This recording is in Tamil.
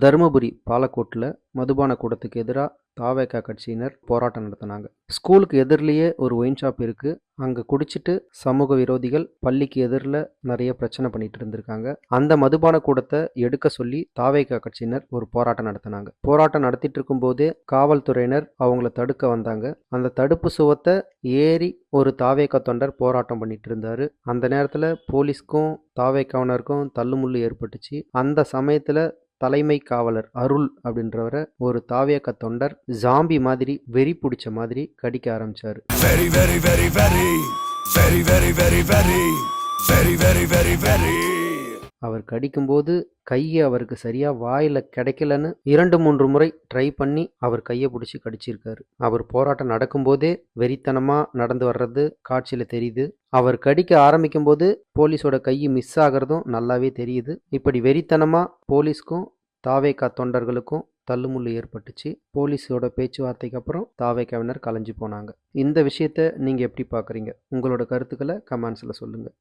தருமபுரி பாலக்கோட்டில் மதுபான கூடத்துக்கு எதிராக தாவேக்கா கட்சியினர் போராட்டம் நடத்தினாங்க. ஸ்கூலுக்கு எதிரிலேயே ஒரு ஒயின் ஷாப் இருக்குது அங்கே குடிச்சிட்டு சமூக விரோதிகள் பள்ளிக்கு எதிரில் நிறைய பிரச்சனை பண்ணிட்டு இருந்திருக்காங்க. அந்த மதுபான கூடத்தை எடுக்க சொல்லி தாவேக்கா கட்சியினர் ஒரு போராட்டம் நடத்தினாங்க. போராட்டம் நடத்திட்டு இருக்கும்போதே காவல்துறையினர் அவங்கள தடுக்க வந்தாங்க. அந்த தடுப்பு சுவத்தை ஏறி ஒரு தாவேக்கா தொண்டர் போராட்டம் பண்ணிட்டு இருந்தார். அந்த நேரத்தில் போலீஸ்க்கும் தாவேக்காவினருக்கும் தள்ளுமுள்ளு ஏற்பட்டுச்சு. அந்த சமயத்தில் தலைமை காவலர் அருள் அப்படின்றவரை ஒரு தாவியக்க தொண்டர் ஜாம்பி மாதிரி வெறி பிடிச்ச மாதிரி கடிக்க ஆரம்பிச்சாரு. Very, very, very, very, very, very, very, very, very, very, very, very. அவர் கடிக்கும்போது கையை அவருக்கு சரியா வாயில கிடைக்கலன்னு இரண்டு மூன்று முறை ட்ரை பண்ணி அவர் கையை பிடிச்சி கடிச்சிருக்காரு. அவர் போராட்டம் நடக்கும்போதே வெறித்தனமா நடந்து வர்றது காட்சியில தெரியுது. அவர் கடிக்க ஆரம்பிக்கும் போது போலீஸோட கை மிஸ் ஆகிறதும் நல்லாவே தெரியுது. இப்படி வெறித்தனமா போலீஸ்க்கும் தாவேக்கா தொண்டர்களுக்கும் தள்ளுமுள்ளு ஏற்பட்டுச்சு. போலீஸோட பேச்சுவார்த்தைக்கு அப்புறம் தாவேக்காவினர் கலைஞ்சு போனாங்க. இந்த விஷயத்த நீங்கள் எப்படி பார்க்குறீங்க உங்களோட கருத்துக்களை கமெண்ட்ஸில் சொல்லுங்கள்